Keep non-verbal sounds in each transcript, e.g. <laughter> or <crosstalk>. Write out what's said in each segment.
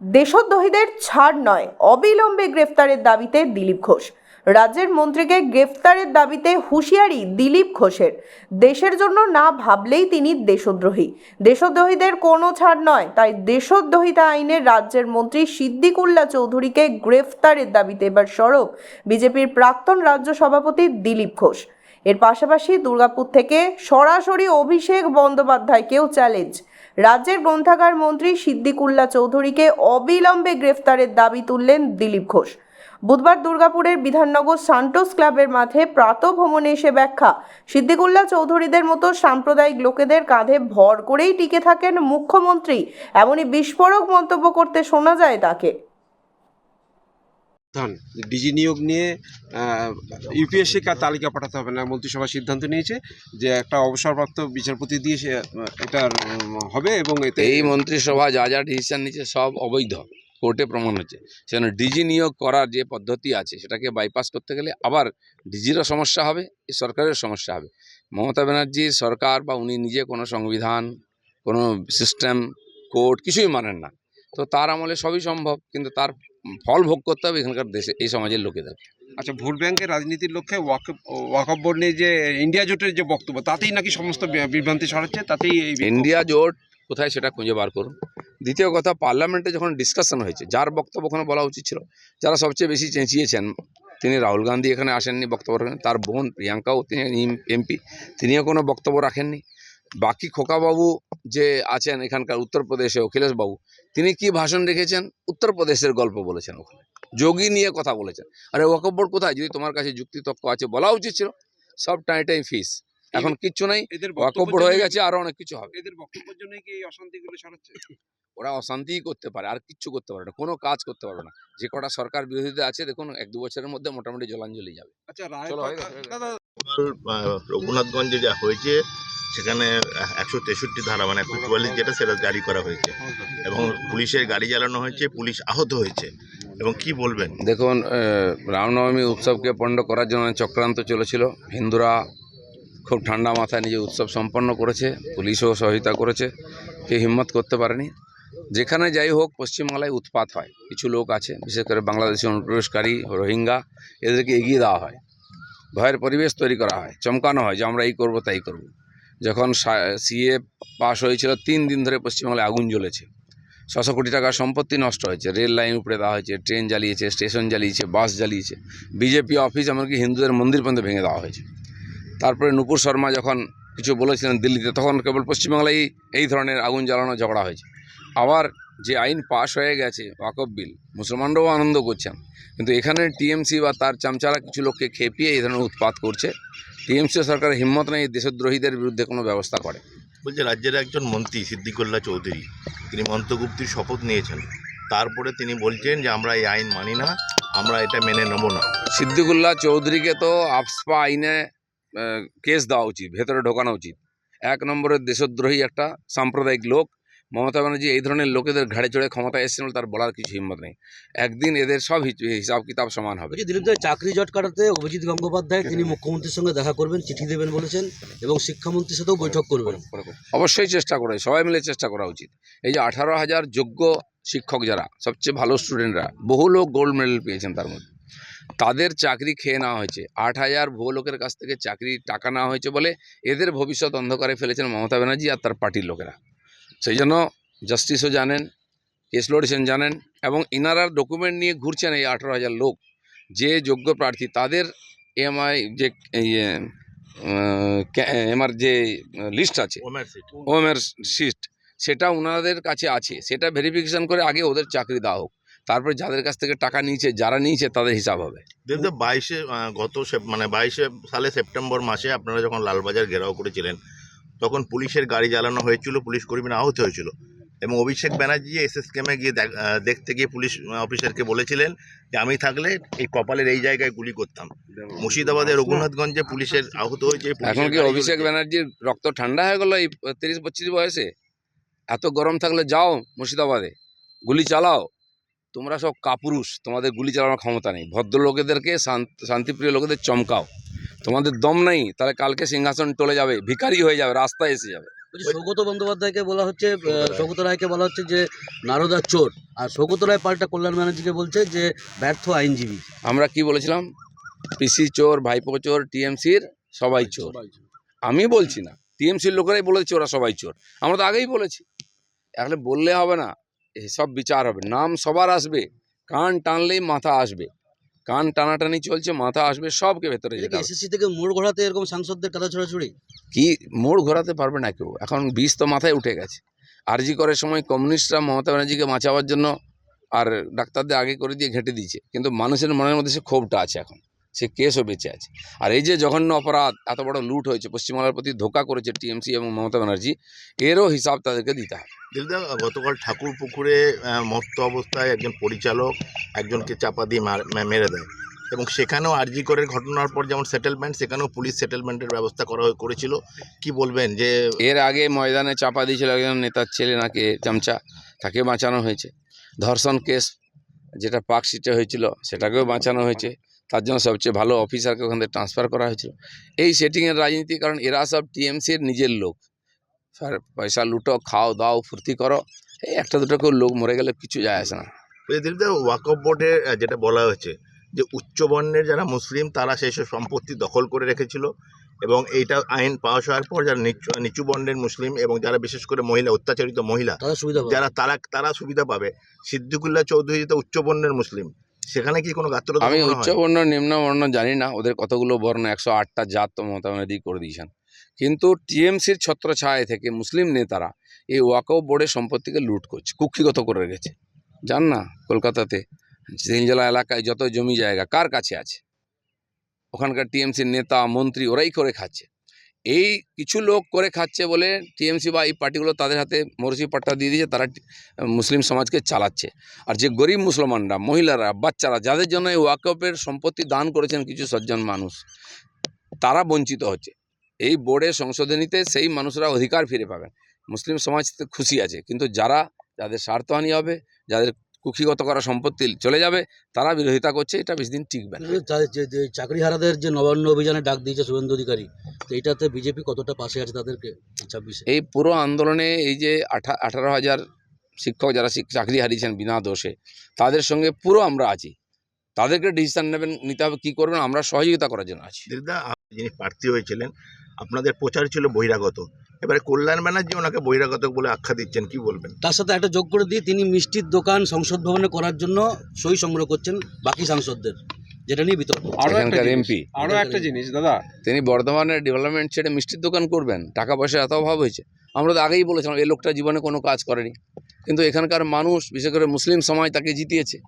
দেশদ্রোহীদের ছাড় নয়, অবিলম্বে গ্রেফতারের দাবিতে দিলীপ ঘোষ। রাজ্যের মন্ত্রীকে গ্রেফতারের দাবিতে হুঁশিয়ারি দিলীপ ঘোষের। দেশের জন্য না ভাবলেই তিনি দেশদ্রোহী। দেশদ্রোহীদের কোনো ছাড় নয়, তাই দেশদ্রোহিতা আইনে রাজ্যের মন্ত্রী সিদ্দিকুল্লা চৌধুরীকে গ্রেফতারের দাবিতে এবার সরব বিজেপির প্রাক্তন রাজ্য সভাপতি দিলীপ ঘোষ। এর পাশাপাশি দুর্গাপুর থেকে সরাসরি অভিষেক বন্দ্যোপাধ্যায়কেও চ্যালেঞ্জ রাজ্যের গ্রন্থাগার মন্ত্রী সিদ্দিকুল্লা চৌধুরীকে অবিলম্বে গ্রেফতারের দাবি তুললেন দিলীপ ঘোষ। বুধবার দুর্গাপুরের বিধাননগর সান্টোস ক্লাবের মাঠে প্রাতভ্রমণে এসে ব্যাখ্যা, সিদ্দিকুল্লা চৌধুরীদের মতো সাম্প্রদায়িক লোকেদের কাঁধে ভর করেই টিকে থাকেন মুখ্যমন্ত্রী। এমনই বিস্ফোরক মন্তব্য করতে শোনা যায় তাকে। প্রধান ডিজি নিয়োগ নিয়ে ইউপিএসসি কার তালিকা পাঠাতে হবে না, মন্ত্রিসভা সিদ্ধান্ত নিয়েছে যে একটা অবসরপ্রাপ্ত বিচারপতি দিয়ে সে এটা হবে এবং এতে এই মন্ত্রিসভা যা যা ডিসিশন নিচ্ছে সব অবৈধ, কোর্টে প্রমাণ হচ্ছে। সেখানে ডিজি নিয়োগ করার যে পদ্ধতি আছে, সেটাকে বাইপাস করতে গেলে আবার ডিজিরও সমস্যা হবে এই সরকারের সমস্যা হবে। মমতা ব্যানার্জি সরকার বা উনি নিজে কোনো সংবিধান, কোনো সিস্টেম কোর্ট কিছুই মানেন না। তো তার আমলে সবই সম্ভব, কিন্তু তার ফল ভোগ করতে হবে এখানকার দেশে এই সমাজের লোকেদের। আচ্ছা ভোট ব্যাংকের রাজনীতির লক্ষ্যে ওয়াক ওয়াকফ বোর্ড নিয়ে যে ইন্ডিয়া জোটের যে বক্তব্য তাতেই নাকি সমস্ত বিভ্রান্তি ছড়াচ্ছে? তাতেই এই ইন্ডিয়া জোট কোথায় সেটা খুঁজে বার করুন। দ্বিতীয় কথা পার্লামেন্টে যখন ডিসকাশন হয়েছে যার বক্তব্য ওখানে বলা উচিত ছিল যারা সবচেয়ে বেশি চেঁচিয়েছেন তিনি রাহুল গান্ধী এখানে আসেননি বক্তব্য রাখেন তার বোন প্রিয়াঙ্কাও তিনি এমপি তিনিও কোনো বক্তব্য রাখেননি। বাকি খোকাবাবু যে আছেন এখানকার উত্তরপ্রদেশে অখিলেশ বাবু তিনি কি ভাষণ রেখেছেন? উত্তরপ্রদেশের গল্প বলেছেন ওখানে। যোগী নিয়ে কথা বলেছেন। আরে ওয়াকফ বোর্ড কোথায়? যদি তোমার কাছে যুক্তি তক্ক আছে বলা উচিত ছিল। সব টাইটাই ফিস। এখন কিচ্ছু নাই। বোর্ড হয়ে গেছে আরও অনেক কিছু হবে। এদের বক্তব্যের জন্যই কি এই অশান্তিগুলো ছড়াচ্ছে? <laughs> ওরা অশান্তিই করতে পারে আর কিচ্ছু করতে পারে না। কোনো কাজ করতে পারবে না। যে কটা সরকার বিরোধীতে আছে দেখুন এক দু বছরের মধ্যে মোটামুটি জলাঞ্জলি যাবে। আচ্ছা রঘুনাথগঞ্জে যা হয়েছে সেখানে একশো তেষট্টি ধারা মানে একশো চুয়াল্লিশ যেটা, সেটা জারি করা হয়েছে। এবং পুলিশের গাড়ি চালানো হয়েছে, পুলিশ আহত হয়েছে। এবং কি বলবেন? দেখুন রামনবমী উৎসবকে পণ্ড করার জন্য চক্রান্ত চলেছিল। হিন্দুরা খুব ঠান্ডা মাথায় নিজে উৎসব সম্পন্ন করেছে, পুলিশও সহায়তা করেছে, কেউ হিম্মত করতে পারেনি। যেখানে যাই হোক, পশ্চিমবাংলায় উৎপাত হয়। কিছু লোক আছে, বিশেষ করে বাংলাদেশি অনুপ্রবেশকারী, রোহিঙ্গা, এদেরকে এগিয়ে দেওয়া হয়। ভয়ের পরিবেশ তৈরি করা হয়, চমকানো হয় যে আমরা এই করব, তাই করব। যখন সিএ পাশ হয়েছিল, তিন দিন ধরে পশ্চিমবাংলায় আগুন জ্বলেছে। ছশো কোটি টাকার সম্পত্তি নষ্ট হয়েছে। রেল লাইন উপরে দেওয়া হয়েছে, ট্রেন জ্বালিয়েছে, স্টেশন জ্বালিয়েছে, বাস জ্বালিয়েছে। বিজেপি অফিস, এমনকি হিন্দুদের মন্দির পর্যন্ত ভেঙে দেওয়া হয়েছে। তারপরে নুপুর শর্মা যখন কিছু বলেছিলেন দিল্লিতে, তখন কেবল পশ্চিমবাংলায় এই ধরনের আগুন জ্বালানো ঝগড়া হয়েছে। আবার যে আইন পাশ হয়ে গেছে, ওয়াকফ বিল, মুসলমানরাও আনন্দ করছেন। কিন্তু এখানে টিএমসি বা তার চামচারা কিছু লোককে খেপিয়ে এই ধরনের উৎপাত করছে। টিএমসি সরকারের হিম্মত নেই দেশদ্রোহীদের বিরুদ্ধে কোনো ব্যবস্থা করে। বলছে রাজ্যের একজন মন্ত্রী সিদ্দিকুল্লাহ চৌধুরী। তিনি মন্ত্রগুপ্তির শপথ নিয়েছেন। তারপরে তিনি বলছেন যে আমরা এই আইন মানি না আমরা এটা মেনে নেব না। সিদ্দিকুল্লাহ চৌধুরীকে তো আফসপা আইনে কেস দেওয়া উচিত ভেতরে ঢোকানো উচিত। এক নম্বরের দেশদ্রোহী একটা সাম্প্রদায়িক লোক মমতা ব্যানার্জি এই ধরনের লোকেদের ঘাড়ে চড়ে ক্ষমতা এসেছেন তার বলার কিছু হিম্মত নেই। একদিন এদের সব হিসাব কিতাব সমান হবে। দিলীপ চাকরি জট কাটাতে অভিজিৎ গঙ্গোপাধ্যায় তিনি মুখ্যমন্ত্রীর সঙ্গে দেখা করবেন চিঠি দেবেন বলেছেন এবং শিক্ষামন্ত্রীর সাথেও বৈঠক করবেন। অবশ্যই চেষ্টা করে সবাই মিলে চেষ্টা করা উচিত। এই যে আঠারো হাজার যোগ্য শিক্ষক যারা সবচেয়ে ভালো স্টুডেন্টরা বহু লোক গোল্ড মেডেল পেয়েছেন তার মধ্যে। তাদের চাকরি খেয়ে নেওয়া হয়েছে। আট হাজার ভুয়ো লোকের কাছ থেকে চাকরি টাকা নেওয়া হয়েছে বলে এদের ভবিষ্যৎ অন্ধকারে ফেলেছেন মমতা ব্যানার্জি আর তার পার্টির লোকেরা। সেই জন্য জাস্টিসও জানেন কেস লড়েছেন জানেন এবং ইনারা ডকুমেন্ট নিয়ে ঘুরছেন এই আঠারো হাজার লোক। যে যোগ্য প্রার্থী তাদের এমআই যে এমআর যে লিস্ট আছে ওমের সিট হোমের সিট সেটা ওনাদের কাছে আছে। সেটা ভেরিফিকেশন করে আগে ওদের চাকরি দেওয়া হোক। তারপরে যাদের কাছ থেকে টাকা নিয়েছে যারা নিয়েছে তাদের হিসাব হবে। দেখতে বাইশে গত মানে বাইশে সালে সেপ্টেম্বর মাসে আপনারা যখন লালবাজার ঘেরাও করেছিলেন তখন পুলিশের গাড়ি জ্বালানো হয়েছিল পুলিশ কর্মীরা আহত হয়েছিল। এবং অভিষেক ব্যানার্জি এসএস কেমে গিয়ে দেখ- দেখতে গিয়ে পুলিশ অফিসারকে বলেছিলেন যে আমি থাকলে এই কপালের এই জায়গায় গুলি করতাম। মুর্শিদাবাদের রঘুনাথগঞ্জে পুলিশের আহত হয়েছে এখন কি অভিষেক ব্যানার্জির রক্ত ঠান্ডা হয়ে গেল এই তিরিশ পঁচিশ বয়সে? এত গরম থাকলে যাও মুর্শিদাবাদে গুলি চালাও। তোমরা সব কাপুরুষ তোমাদের গুলি চালানোর ক্ষমতা নেই। ভদ্রলোকেদেরকে শান্ত- শান্তিপ্রিয় লোকেদের চমকাও। তোমাদের দম নেই তাহলে কালকে সিংহাসন টলে যাবে ভিখারি হয়ে যাবে রাস্তায় এসে যাবে। সৌগত বন্দ্যোপাধ্যায়কে বলা হচ্ছে সৌগত রায়কে বলা হচ্ছে যে নারদার চোর। আর সৌগত রায় পাল্টা কল্যাণ ব্যানার্জিকে বলছে যে ব্যর্থ আইনজীবী। আমরা কি বলেছিলাম? পিসি চোর ভাইপো চোর টিএমসির সবাই চোর। আমি বলছি না টিএমসির লোকেরাই বলেছে ওরা সবাই চোর। আমরা তো আগেই বলেছি। এখন বললে হবে না সব বিচার হবে। নাম সবার আসবে কান টানলেই মাথা আসবে। কান টানাটানি চলছে মাথা আসবে সবকে ভেতরে যেতে এসএসসি থেকে মোড় ঘোরাতে এরকম সাংসদদের কাদা ছড়াছড়ি? কি মোড় ঘোরাতে পারবে না কেউ। এখন বিষ তো মাথায় উঠে গেছে। আরজি করার সময় কমিউনিস্টরা মমতা ব্যানার্জিকে বাঁচাবার জন্য আর ডাক্তারদের আগে করে দিয়ে ঘেঁটে দিয়েছে। কিন্তু মানুষের মনের মধ্যে সে ক্ষোভটা আছে এখন। সে কেসও বেঁচে আছে। আর এই যে জঘন্য অপরাধ এত বড় লুট হয়েছে পশ্চিমবাংলার প্রতি ধোকা করেছে টিএমসি এবং মমতা ব্যানার্জি এরও হিসাব তাদেরকে দিতে হবে। দিলদা গতকাল ঠাকুর পুকুরে মস্ত অবস্থায় একজন পরিচালক একজনকে চাপা দিয়ে মার- দেয়। এবং সেখানেও আরজি করের ঘটনার পর যেমন সেটেলমেন্ট সেখানেও পুলিশ সেটেলমেন্টের ব্যবস্থা করা হয়ে- করেছিল। কি বলবেন যে এর আগে ময়দানে চাপা দিয়েছিল একজন নেতার ছেলে নাকি চামচা তাকে বাঁচানো হয়েছে। ধর্ষণ কেস যেটা পার্ক সিটে হয়েছিল সেটাকেও বাঁচানো হয়েছে। তার জন্য সবচেয়ে ভালো অফিসারকে ওখান থেকে ট্রান্সফার করা হয়েছিল। এই সেটিংয়ের রাজনীতি কারণ এরা সব টিএমসির নিজের লোক। স্যার পয়সা লুটো খাও দাও ফুর্তি করো এই একটা দুটো কেউ লোক মরে গেলে কিছু যায় আসে না। ওয়াকফ বোর্ডে যেটা বলা হয়েছে যে উচ্চবর্ণের যারা মুসলিম তারা সেই সব সম্পত্তি দখল করে রেখেছিল এবং এইটা আইন পাস হওয়ার পর যারা নিচু নিচু বর্ণের মুসলিম এবং যারা বিশেষ করে মহিলা অত্যাচারিত মহিলা তারা সুবিধা যারা তারা তারা সুবিধা পাবে। সিদ্দিকুল্লাহ চৌধুরী তো উচ্চবর্ণের মুসলিম সেখানে কি কোনো গাত্রতা আমি? উচ্চ বর্ণ নিম্ন বর্ণ জানি না। ওদের কতগুলো বর্ণ? একশো আটটা জাত তো মমতা ব্যানার্জি করে দিয়েছেন। কিন্তু টিএমসির ছত্রছায়া থেকে মুসলিম নেতারা এই ওয়াকফ বোর্ডের সম্পত্তিকে লুট করছে কুক্ষিগত করে রেখেছে। জান না কলকাতাতে জেলা এলাকায় যত জমি জায়গা কার কাছে আছে? ওখানকার টিএমসির নেতা মন্ত্রী ওরাই করে খাচ্ছে। এই কিছু লোক করে খাচ্ছে বলে টিএমসি বা এই পার্টিগুলো তাদের হাতে মরসি পাট্টা দিয়ে দিয়েছে, তারা মুসলিম সমাজকে চালাচ্ছে। আর যে গরিব মুসলমানরা, মহিলারা, বাচ্চারা, যাদের জন্য এই ওয়াকফের সম্পত্তি দান করেছেন কিছু সজ্জন মানুষ, তারা বঞ্চিত হচ্ছে। এই বোর্ডের সংশোধনীতে সেই মানুষরা অধিকার ফিরে পাবেন। মুসলিম সমাজ খুশি আছে, কিন্তু যারা, যাদের স্বার্থহানি হবে, যাদের কুক্ষিগত করা সম্পত্তি চলে যাবে তারা বিরোধিতা করছে এটা বেশি দিন টিকবে না। তা- যে- যে চাকরিহারাদের যে নবান্ন অভিযানে ডাক দিয়েছে শুভেন্দু অধিকারী তো এইটাতে বিজেপি কতটা পাশে আছে তাদেরকে ছাব্বিশে? এই পুরো আন্দোলনে এই যে আঠা আঠারো হাজার শিক্ষক যারা চাকরি হারিয়েছেন বিনা দোষে তাদের সঙ্গে পুরো আমরা আছি। তাদেরকে ডিসিশন নেবেন নিতে হবে কী করবেন আমরা সহযোগিতা করার জন্য আছি। আপনি যিনি প্রার্থী হয়েছিলেন আপনাদের প্রচার ছিল বহিরাগত। এবারে কল্যাণ ব্যানার্জি ওনাকে বহিরাগত বলে আখ্যা দিচ্ছেন কি বলবেন? তার সাথে একটা যোগ করে দিয়ে তিনি মিষ্টির দোকান সংসদ ভবনে করার জন্য সই সংগ্রহ করছেন বাকি সাংসদদের যেটা নিয়ে বিতর্ক। আরও একটা এখানকার এমপি। আরও একটা জিনিস দাদা। তিনি বর্ধমানের ডেভেলপমেন্ট ছেড়ে মিষ্টির দোকান করবেন টাকা পয়সা এত অভাব হয়েছে। আমরা তো আগেই বলেছিলাম এই লোকটা জীবনে কোনো কাজ করেনি। কিন্তু এখানকার মানুষ বিশেষ করে মুসলিম সমাজ তাকে জিতিয়েছে।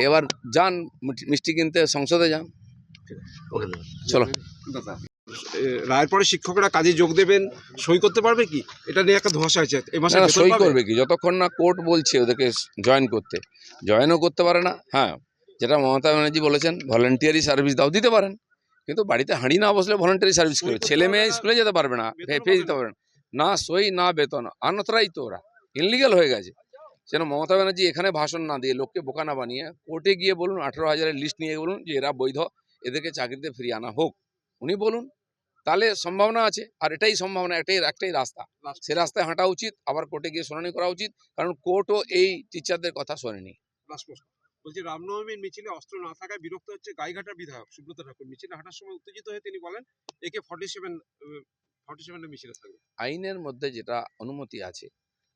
এবার যান মিষ্টি- কিনতে সংসদে যান। চলো। রায়ের পরে শিক্ষকরা কাজে যোগ দেবেন সই করতে পারবে কি? এটা নিয়ে একটা ধোঁয়াশা আছে এই মাসে সই করবে কি? যতক্ষণ না কোর্ট বলছে ওদেরকে জয়েন করতে। জয়েনও করতে পারে না হ্যাঁ। যেটা মমতা ব্যানার্জি বলেছেন ভলেন্টিয়ারি সার্ভিস দাও দিতে পারেন। কিন্তু বাড়িতে হাঁড়ি না বসলে ভলেন্টারি সার্ভিস করবে। ছেলে মেয়ে স্কুলে যেতে পারবে না পাবে দিতে পারবে না। না সই না বেতন আনথরাই তো ওরা। ইনলিগাল হয়ে গেছে। যেন মমতা ব্যানার্জি এখানে ভাষণ না দিয়ে লোককে বোকা না বানিয়ে কোর্টে গিয়ে বলুন আঠেরো হাজারের লিস্ট নিয়ে বলুন যে এরা বৈধ এদেরকে চাকরিতে ফিরিয়ে আনা হোক। উনি বলুন। তাহলে সম্ভাবনা আছে। আর এটাই সম্ভাবনা এটাই একটাই রাস্তা। সে রাস্তায় হাঁটা উচিত আবার কোর্টে গিয়ে শুনানি করা উচিত কারণ কোর্টও এই টিচারদের কথা শোনেনি। বলছি রামনবমীর মিছিলে অস্ত্র না থাকায় বিরক্ত হচ্ছে গাইঘাটার বিধায়ক সুব্রত ঠাকুর। মিছিলে হাঁটার সময় উত্তেজিত হয়ে তিনি বলেন একে ফর্টি সেভেন ফর্টি সেভেনের মিছিলে থাকবে। আইনের মধ্যে যেটা অনুমতি আছে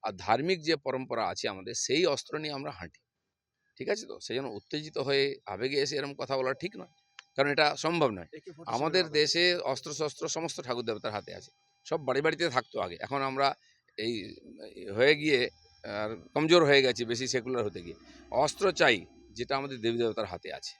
আর ধার্মিক যে পরম্পরা আছে আমাদের সেই অস্ত্র নিয়ে আমরা হাঁটি। ঠিক আছে তো? সেই জন্য উত্তেজিত হয়ে আবেগে এসে এরকম কথা বলা ঠিক নয়। কারণ এটা সম্ভব নয়। আমাদের দেশে অস্ত্র শস্ত্র সমস্ত ঠাকুর দেবতার হাতে আছে। সব বাড়ি বাড়িতে থাকতো আগে। এখন আমরা এই এই হয়ে গিয়ে আর কমজোর হয়ে গেছি বেশি সেকুলার হতে গিয়ে। অস্ত্র চাই যেটা আমাদের দেবী দেবতার হাতে আছে।